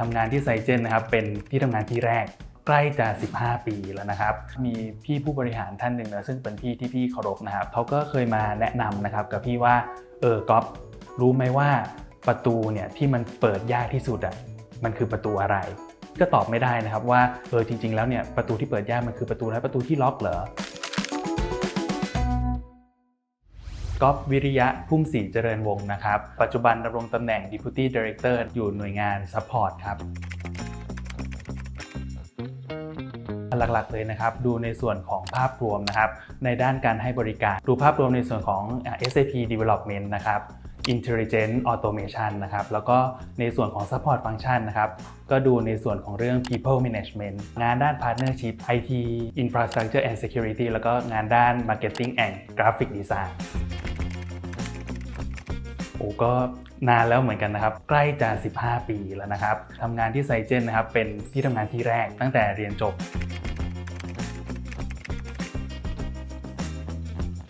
ทำงานที่ไซเจนนะครับเป็นที่ทำงานที่แรกใกล้จะ 15 ปีแล้วนะครับ มีพี่ผู้บริหารท่านหนึ่งนะซึ่งเป็นพี่ที่พี่เคารพนะครับเขาก็เคยมาแนะนำนะครับกับพี่ว่าเออก๊อฟรู้ไหมว่าประตูเนี่ยที่มันเปิดยากที่สุดอะมันคือประตูอะไร ก็ตอบไม่ได้นะครับว่าเออจริง ๆ แล้วเนี่ยประตูที่เปิดยากมันคือประตูอะไรประตูที่ล็อกเหรอ ก๊อฟวิริยะพุ่มศรีเจริญวงศ์นะครับ ปัจจุบันดำรงตำแหน่ง Deputy Director อยู่หน่วยงาน Support ครับหลักๆเลยนะครับดูในส่วนของภาพรวมนะครับในด้านการให้บริการ ดูภาพรวมในส่วนของอ่า SAP Development นะครับ Intelligent Automation นะครับ แล้วก็ในส่วนของ Support Function นะครับ ก็ดูในส่วนของเรื่อง People Management งานด้าน Partnership IT Infrastructure and Security แล้วก็งานด้าน Marketing and Graphic Design โอ้ก็นานแล้วเหมือนกันนะครับ ใกล้จะ 15 ปีแล้วนะครับทำงานที่ไซเจนนะครับ เป็นที่ทำงานที่แรกตั้งแต่เรียนจบ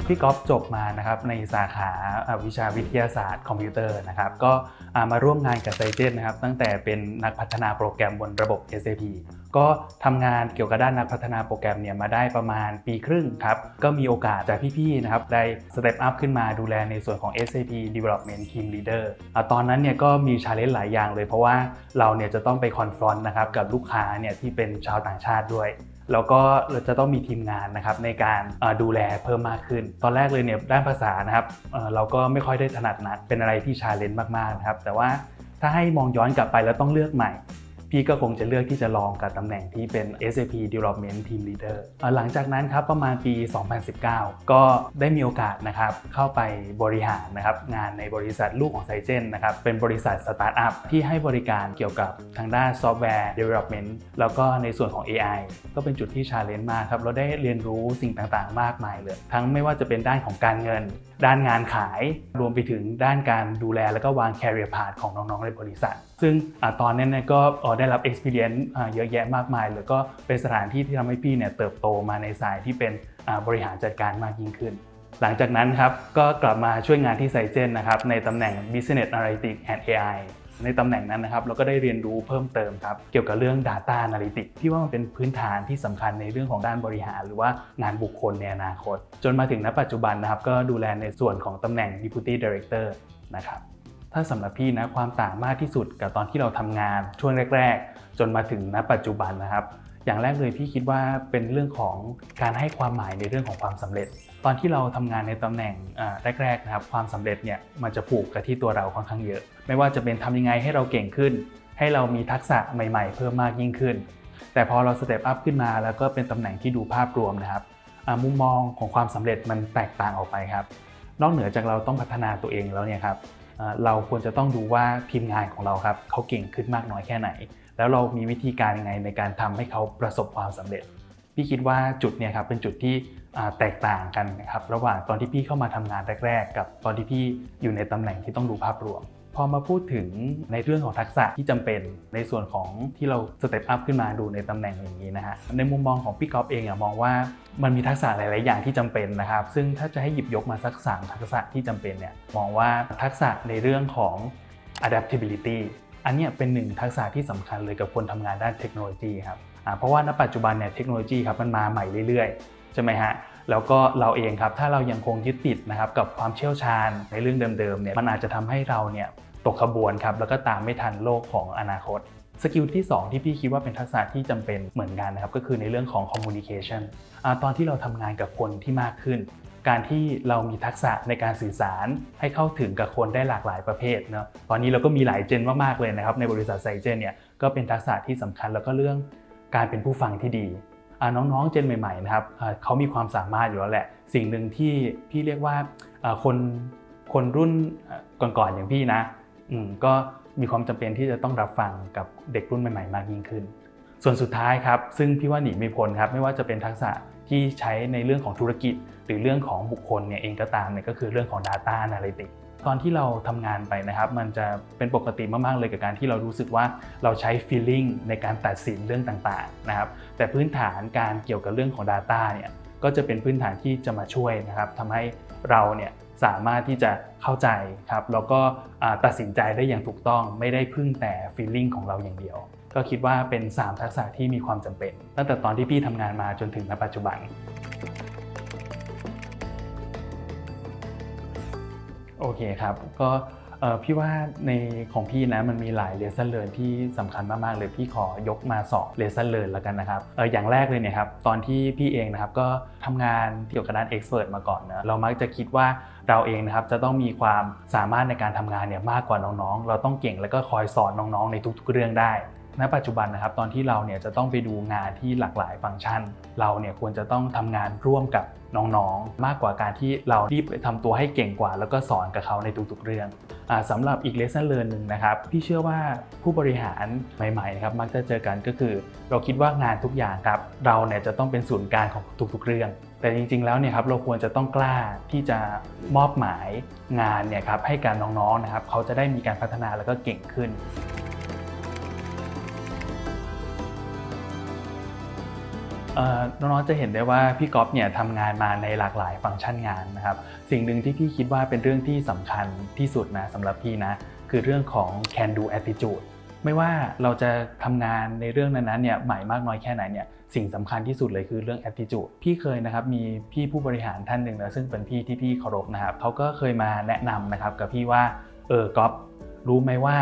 พี่ก๊อฟจบมานะครับในสาขาวิชาวิทยาศาสตร์คอมพิวเตอร์นะครับก็มาร่วมงานกับไซเจนนะครับตั้งแต่เป็นนักพัฒนาโปรแกรมบนระบบ SAP ก็ทำงานเกี่ยวกับด้านนักพัฒนาโปรแกรมเนี่ยมาได้ประมาณปีครึ่งครับ ก็มีโอกาสจากพี่ๆนะครับได้สเต็ปอัพขึ้นมาดูแลในส่วนของ SAP Development Team Leader อตอนนั้นเนี่ยก็มีชาเลนจ์หลายอย่างเลยเพราะว่าเราเนี่ยจะต้องไปคอนฟรอนต์นะครับกับลูกค้าเนี่ยที่เป็นชาวต่างชาติด้วย แล้วก็เราจะต้องมีทีมงานนะครับในการดูแลเพิ่มมากขึ้น ตอนแรกเลยเนี่ยด้านภาษานะครับเเราก็ไม่ค่อยได้ถนัดนักเป็นอะไรที่ชาเลนจ์มากๆนะครับแต่ว่าถ้าให้มองย้อนกลับไปแล้วต้องเลือกใหม่ พี่ก็คงจะเลือกที่จะลองกับตำแหน่งที่เป็น SAP Development Team Leader หลังจากนั้นครับประมาณปี 2019 ก็ได้มีโอกาสนะครับเข้าไปบริหารนะครับงานในบริษัทลูกของไซเจนนะครับเป็นบริษัทสตาร์ทอัพที่ให้บริการเกี่ยวกับทางด้านซอฟต์แวร์ Development แล้วก็ในส่วนของ AI ก็เป็นจุดที่ชาเลนจ์มากครับเราได้เรียนรู้สิ่งต่างๆ มากมายเลย ทั้งไม่ว่าจะเป็นด้านของการเงิน ด้านงานขาย รวมไปถึงด้านการดูแล แล้วก็วาง career path ของน้องๆในบริษัท ซึ่งอตอนนั้นก็เอ่อได้รับ experience เยอะแยะมากมาย แล้วก็เป็นสถานที่ที่ทำให้พี่เนี่ยเติบโตมาในสายที่เป็นบริหารจัดการมากยิ่งขึ้น หลังจากนั้นครับก็กลับมาช่วยงานที่ไซเจนนะครับในตำแหน่ง Business Analytics and AI ในตำแหน่งนั้นนะครับเราก็ได้เรียนรู้เพิ่มเติมครับเกี่ยวกับเรื่อง Data Analytics ที่ว่ามันเป็นพื้นฐานที่สำคัญในเรื่องของด้านบริหาร หรือว่างานบุคคลในอนาคต จนมาถึงณปัจจุบันนะครับก็ดูแลในส่วนของตำแหน่ง Deputy Director นะครับ ถ้าสำหรับพี่นะความต่างมากที่สุดกับตอนที่เราทำงานช่วงแรก ๆ จนมาถึงณปัจจุบันนะครับ อย่างแรกเลยพี่คิดว่าเป็นเรื่องของการให้ความหมายในเรื่องของความสำเร็จ ตอนที่เราทำงานในตำแหน่งแรกๆนะครับความสำเร็จเนี่ยมันจะผูกกับที่ตัวเราค่อนข้างเยอะ ไม่ว่าจะเป็นทำยังไงให้เราเก่งขึ้น ให้เรามีทักษะใหม่ ๆ เพิ่มมากยิ่งขึ้น แต่พอเราสเต็ปอัพขึ้นมา แล้วก็เป็นตำแหน่งที่ดูภาพรวมนะครับมุมมองของความสำเร็จมันแตกต่างออกไปครับ นอกเหนือจากเราต้องพัฒนาตัวเองแล้วเนี่ยครับ เราควรจะต้องดูว่าทีมงานของเราครับเขาเก่งขึ้นมากน้อยแค่ไหน แล้วเรามีวิธีการยังไงในการทำให้เขาประสบความสำเร็จ พี่คิดว่าจุดเนี่ยครับเป็นจุดที่แตกต่างกันนะครับระหว่างตอนที่พี่เข้ามาทำงานแรก ๆ กับตอนที่พี่อยู่ในตำแหน่งที่ต้องดูภาพรวม พอมาพูดถึงในเรื่องของทักษะที่จำเป็นในส่วนของที่เราสเต็ปอัพขึ้นมาดูในตำแหน่งอย่างนี้นะฮะในมุมมองของพี่ก๊อฟเองอะมองว่ามันมีทักษะหลาย ๆ อย่างที่จำเป็นนะครับ ซึ่งถ้าจะให้หยิบยกมาสักสามทักษะที่จำเป็นเนี่ยมองว่าทักษะในเรื่องของ adaptability อันนี้เป็นหนึ่งทักษะที่สำคัญเลยกับคนทำงานด้านเทคโนโลยีครับเพราะว่าณปัจจุบันเนี่ยเทคโนโลยีครับมันมาใหม่เรื่อย ๆ ใช่ไหมฮะ แล้วก็เราเองครับถ้าเรายังคงยึดติดนะครับกับความเชี่ยวชาญในเรื่องเดิมๆเนี่ยมันอาจจะทำให้เราเนี่ยตกขบวนครับแล้วก็ตามไม่ทันโลกของอนาคตสกิลที่ 2 ที่พี่คิดว่าเป็นทักษะที่จำเป็นเหมือนกันนะครับก็คือในเรื่องของ communication อตอนที่เราทำงานกับคนที่มากขึ้น การที่เรามีทักษะในการสื่อสารให้เข้าถึงกับคนได้หลากหลายประเภทเนาะตอนนี้เราก็มีหลายเจนมากๆเลยนะครับในบริษัทไซเจนเนี่ยก็เป็นทักษะที่สำคัญแล้วก็เรื่องการเป็นผู้ฟังที่ดี น้องๆเจนใหม่ๆนะครับเขามีความสามารถอยู่แล้วแหละ สิ่งหนึ่งที่พี่เรียกว่าคนคนรุ่นก่อนๆอย่างพี่นะก็มีความจำเป็นที่จะต้องรับฟังกับเด็กรุ่นใหม่ๆ มากยิ่งขึ้น ส่วนสุดท้ายครับ ซึ่งพี่ว่าหนีไม่พ้นครับ ไม่ว่าจะเป็นทักษะที่ใช้ในเรื่องของธุรกิจ หรือเรื่องของบุคคลเนี่ยเองก็ตามเนี่ยก็คือเรื่องของ Data Analytics ตอนที่เราทำงานไปนะครับ มันจะเป็นปกติมากๆเลยกับการที่เรารู้สึกว่าเราใช้ feeling ในการตัดสินเรื่องต่างๆนะครับ แต่พื้นฐานการเกี่ยวกับเรื่องของ Data เนี่ยก็จะเป็นพื้นฐานที่จะมาช่วยนะครับทำให้เราเนี่ยสามารถที่จะเข้าใจครับแล้วก็ตัดสินใจได้อย่างถูกต้องไม่ได้พึ่งแต่ feeling ของเราอย่างเดียว ก็คิดว่าเป็น 3 ทักษะที่มีความจำเป็น ตั้งแต่ตอนที่พี่ทำงานมาจนถึงณปัจจุบัน โอเคครับก็พี่ว่าในของพี่นะมันมีหลาย lesson learn ที่สำคัญมากๆเลยพี่ขอยกมา2 lesson learn แล้วกันนะครับอย่างแรกเลยเนี่ยครับตอนที่พี่เองนะครับก็ทำงานเกี่ยวกับด้าน expert มาก่อนนะเรามักจะคิดว่าเราเองนะครับจะต้องมีความสามารถในการทำงานเนี่ยมากกว่าน้องๆ เราต้องเก่งแล้วก็คอยสอนน้องๆในทุกๆเรื่องได้ ณปัจจุบันนะครับตอนที่เราเนี่ยจะต้องไปดูงานที่หลากหลายฟังก์ชัน เราเนี่ยควรจะต้องทำงานร่วมกับน้องๆ มากกว่าการที่เรารีบทำตัวให้เก่งกว่า แล้วก็สอนกับเขาในทุกๆเรื่องอาสำหรับอีกเลส s นเ learn หนึ่งนะครับพี่เชื่อว่าผู้บริหารใหม่ๆนะครับมักจะเจอกันก็คือ เราคิดว่างานทุกอย่างครับเราเนี่ยจะต้องเป็นศูนย์กลางของทุกๆเรื่อง แต่จริงๆแล้วเนี่ยครับเราควรจะต้องกล้าที่จะมอบหมายงานเนี่ยครับให้การน้องๆนะครับเขาจะได้มีการพัฒนาแล้วก็เก่งขึ้น น้องๆจะเห็นได้ว่าพี่ก๊อฟเนี่ยทำงานมาในหลากหลายฟังก์ชันงานนะครับ สิ่งหนึ่งที่พี่คิดว่าเป็นเรื่องที่สำคัญที่สุดนะสำหรับพี่นะ คือเรื่องของ can do attitude ไม่ว่าเราจะทำงานในเรื่องนั้นๆเนี่ยใหม่มากน้อยแค่ไหนเนี่ยสิ่งสำคัญที่สุดเลยคือเรื่อง attitude พี่เคยนะครับมีพี่ผู้บริหารท่านหนึ่งนะซึ่งเป็นพี่ที่พี่เคารพนะครับเขาก็เคยมาแนะนำนะครับกับพี่ว่าเออก๊อฟรู้ไหมว่า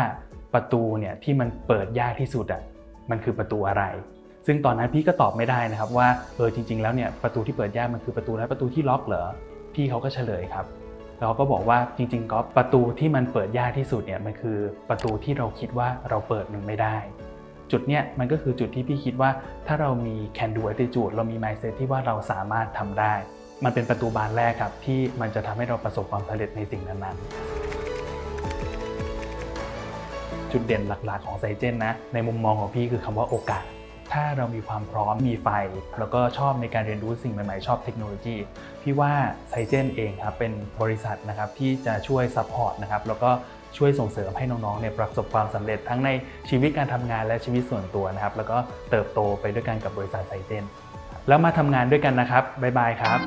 ประตูเนี่ยที่มันเปิดยากที่สุดอะมันคือประตูอะไร ซึ่งตอนนั้นพี่ก็ตอบไม่ได้นะครับว่าเออจริง ๆ แล้วเนี่ยประตูที่เปิดยากมันคือประตูและประตูที่ล็อกเหรอพี่เขาก็เฉลยครับแล้วเขาก็บอกว่าจริงๆก็ประตูที่มันเปิดยากที่สุดเนี่ยมันคือประตูที่เราคิดว่าเราเปิดมันไม่ได้ จุดเนี้ยมันก็คือจุดที่พี่คิดว่าถ้าเรามี can do attitude เรามี mindset ที่ว่าเราสามารถทำได้ มันเป็นประตูบานแรกครับที่มันจะทำให้เราประสบความสำเร็จในสิ่งนั้นๆจุดเด่นหลักๆของไซเจนนะในมุมมองของพี่คือคำว่าโอกาส ถ้าเรามีความพร้อมมีไฟ แล้วก็ชอบในการเรียนรู้สิ่งใหม่ๆ ชอบเทคโนโลยี พี่ว่าไซเจนเองครับเป็นบริษัทนะครับที่จะช่วยซัพพอร์ตนะครับแล้วก็ช่วยส่งเสริมให้น้องๆเนี่ยประสบความสำเร็จทั้งในชีวิตการทำงานและชีวิตส่วนตัวนะครับ แล้วก็เติบโตไปด้วยกันกับบริษัทไซเจนแล้วมาทำงานด้วยกันนะครับบ๊ายบายครับ